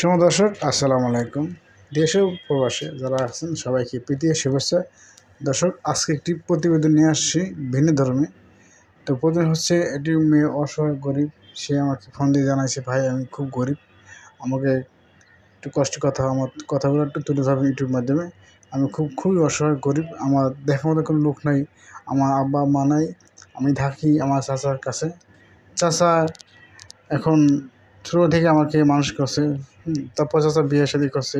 দর্শক, আসসালামু আলাইকুম। দেশ প্রবাসে যারা আছেন, সবাইকে প্রীতীয় শুভেচ্ছা। দর্শক, আজকে একটি প্রতিবেদন নিয়ে আসছি ভিন্ন ধর্মে। তো প্রথমে হচ্ছে, এটি মেয়ে অসহায়, গরিব। সে আমাকে ফোন দিয়ে জানাইছে, ভাই, আমি খুব গরিব। আমাকে একটু কষ্ট কথা, আমার কথাগুলো একটু তুলে ধরবেন ইউটিউব মাধ্যমে। আমি খুব, খুবই অসহায়, গরিব। আমার দেখার মতো কোনো লোক নাই। আমার আব্বা মা নাই। আমি থাকি আমার চাচার কাছে। চাচা এখন ছোটো থেকে আমাকে মানুষ করছে তারপর চাচা বিয়ে শাদি করছে।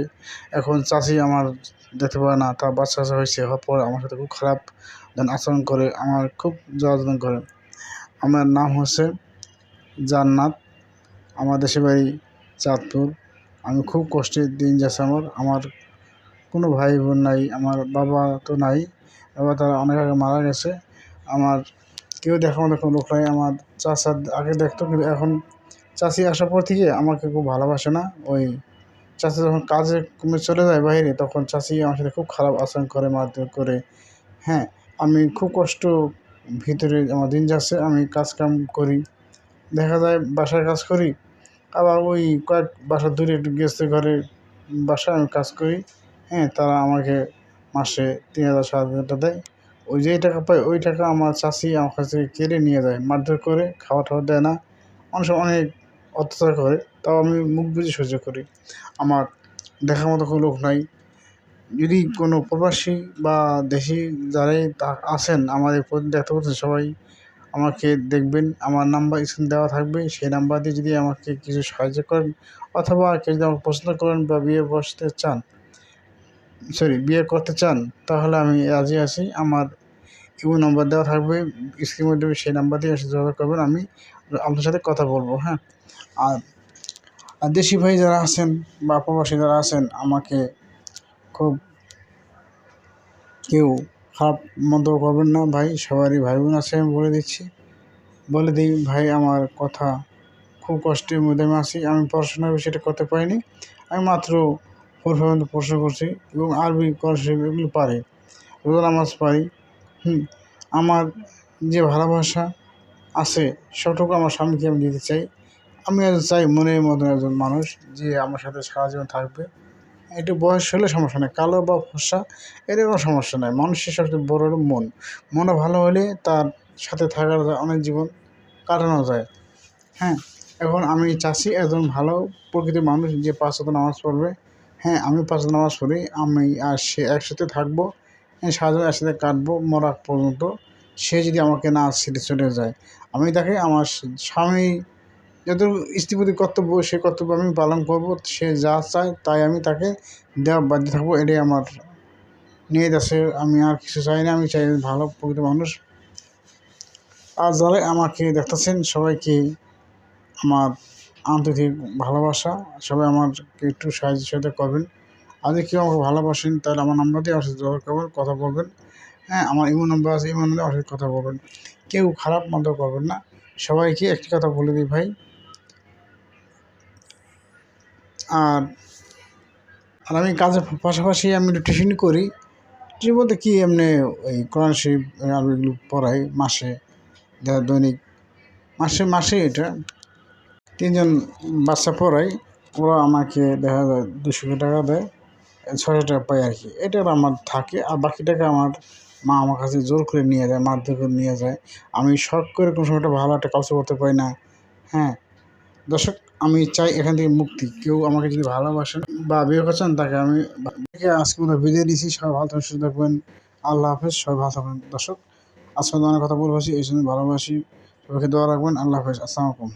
এখন চাষি আমার দেখতে পারে না, তার বাচ্চা কাচ্চা হয়েছে, হওয়ার পর আমার সাথে খুব খারাপ আচরণ করে, আমার খুব যত্ন করে। আমার নাম হচ্ছে জান্নাত, আমার দেশের বাড়ি চাঁদপুর। আমি খুব কষ্টের দিন যাচ্ছে আমার আমার কোনো ভাই বোন নাই, আমার বাবা তো নাই, বাবা তারা অনেক আগে মারা গেছে। আমার কেউ দেখার মতো কোনো লোক নাই, আমার চাচা আগে দেখতো, কিন্তু এখন চাচি আসার পর থেকে আমাকে খুব ভালোবাসে না। ওই চাচি যখন কাজে কমে চলে যায় বাইরে, তখন চাষি আমার সাথে খুব খারাপ আচরণ করে, মারধর করে। হ্যাঁ আমি খুব কষ্ট ভিতরে আমার দিন যাচ্ছে, আমি কাজ কাম করি। দেখা যায় বাসায় কাজ করি, আবার ওই কয়েক বাসা দূরে একটু গেস্টের ঘরে বাসায় আমি কাজ করি। হ্যাঁ তারা আমাকে মাসে তিন হাজার, সাত হাজার টাকা দেয়। ওই যেই টাকা পাই ওই টাকা আমার চাষি আমার কাছ কেড়ে নিয়ে যায়, মারধর করে খাওয়া টাওয়া দেয় না। অনেক সময় অনেক অত্যাচার করে, তাও আমি মুখ বুঝে সহ্য করি। আমার দেখার মতো কোনো লোক নাই। যদি কোনো প্রবাসী বা দেশি যারাই আছেন, আমাদের দেখতে পাচ্ছেন সবাই, আমাকে দেখবেন। আমার নাম্বার স্ক্রিন দেওয়া থাকবে। সেই নাম্বার দিয়ে যদি আমাকে কিছু সাহায্য করেন অথবা কেউ যদি আমাকে পছন্দ করেন বা বিয়ে বসতে চান সরি বিয়ে করতে চান, তাহলে আমি রাজি আছি। আমার ইউ নাম্বার দেওয়া থাকবে। স্ক্রিনের মধ্যে সেই নাম্বার দিয়ে যোগাযোগ করবেন। আমি আপনার সাথে কথা বলব হ্যাঁ। আর আর দেশি ভাই যারা আছেন বা প্রবাসী যারা আছেন, আমাকে খুব কেউ খারাপ মন্তব্য করবেন না ভাই, সবারই ভাই বোন আছে আমি বলে দিচ্ছি। বলে দিই ভাই, আমার কথা খুব কষ্টের মধ্যে আমি আছি, আমি পড়াশোনার বিষয়টা করতে পারিনি, আমি মাত্র ফোর পর্যন্ত পড়াশোনা করছি এবং আরবি, করছি, এগুলো পারি, রোজা নামাজ পারি, হুম, আমার যে ভালোবাসা আছে সবটুকু আমার স্বামীকে আমি দিতে চাই। আমি আজ চাই মনের মতন একজন মানুষ যে আমার সাথে সারা জীবন থাকবে। একটু বয়স হলে সমস্যা নেই, কালো বা ফর্সা, এদের কোনো সমস্যা নাই। মানুষের সবচেয়ে বড় হলো মন মনে ভালো হলে তার সাথে থাকার অনেক জীবন কাটানো যায়। হ্যাঁ এখন আমি চাচ্ছি একজন ভালো প্রকৃতির মানুষ যে পাঁচ হাতে নামাজ পড়বে। হ্যাঁ আমি পাঁচ নামাজ পড়ি, আমি আর সে একসাথে থাকব হ্যাঁ সারাদিন একসাথে কাটবো মরার পর্যন্ত। সে যদি আমাকে না ছেড়ে চলে যায়, আমি তাকে আমার স্বামী যত স্ত্রী প্রতি কর্তব্য, সে কর্তব্য আমি পালন করব, সে যা চায় তাই আমি তাকে দেওয়া বাধ্য থাকব, এটাই আমার নিয়ে আছে। আমি আর কিছু চাই না, আমি চাই ভালো প্রকৃত মানুষ। আর যারা আমাকে দেখতেছেন, সবাইকে আমার আন্তরিক ভালোবাসা, সবাই আমাকে একটু সাহায্য সহায়তা করবেন। আর যদি কেউ আমাকে ভালোবাসেন, তাহলে আমার নাম্বার দিয়ে আমার সাথে যোগাযোগ করবেন কথা বলবেন। হ্যাঁ আমার ইমো নাম্বার আছে, ইমো নাম্বারে আমার সাথে কথা বলবেন। কেউ খারাপ মন্তব্য করবেন না। সবাইকে একটি কথা বলে দিই ভাই আর আর আমি কাজের পাশাপাশি আমি একটু টিউশনি করি। টিউশন বলতে কি, এমনি ওই কোরআন শরীফ আর এগুলো পড়াই মাসে দৈনিক, মাসে মাসে এটা। তিনজন বাচ্চা পড়াই, ওরা আমাকে দেখা যায় দুশো টাকা দেয় ছশো টাকা পাই আর কি এটা আমার থাকে, আর বাকি টাকা আমার মা আমার কাছে জোর করে নিয়ে যায়, মারধর করে নিয়ে যায়। আমি শখ করে কোনো সময় একটা ভালো একটা কাজ করতে পারি না হ্যাঁ। দর্শক, আমি চাই এখান থেকে মুক্তি। কেউ আমাকে যদি ভালোবাসেন বা বিয়ে করছেন, তাকে আমি আজকে মতো বিদায় দিয়েছি সবাই ভালো থাকবেন, সুস্থ থাকবেন। আল্লাহ হাফেজ, সবাই ভালো থাকবেন। দর্শক, আজকে অনেক কথা বলবাসি এই জন্য ভালোবাসি। সবাইকে দোয়া রাখবেন। আল্লাহ হাফেজ, আসসালামু আলাইকুম।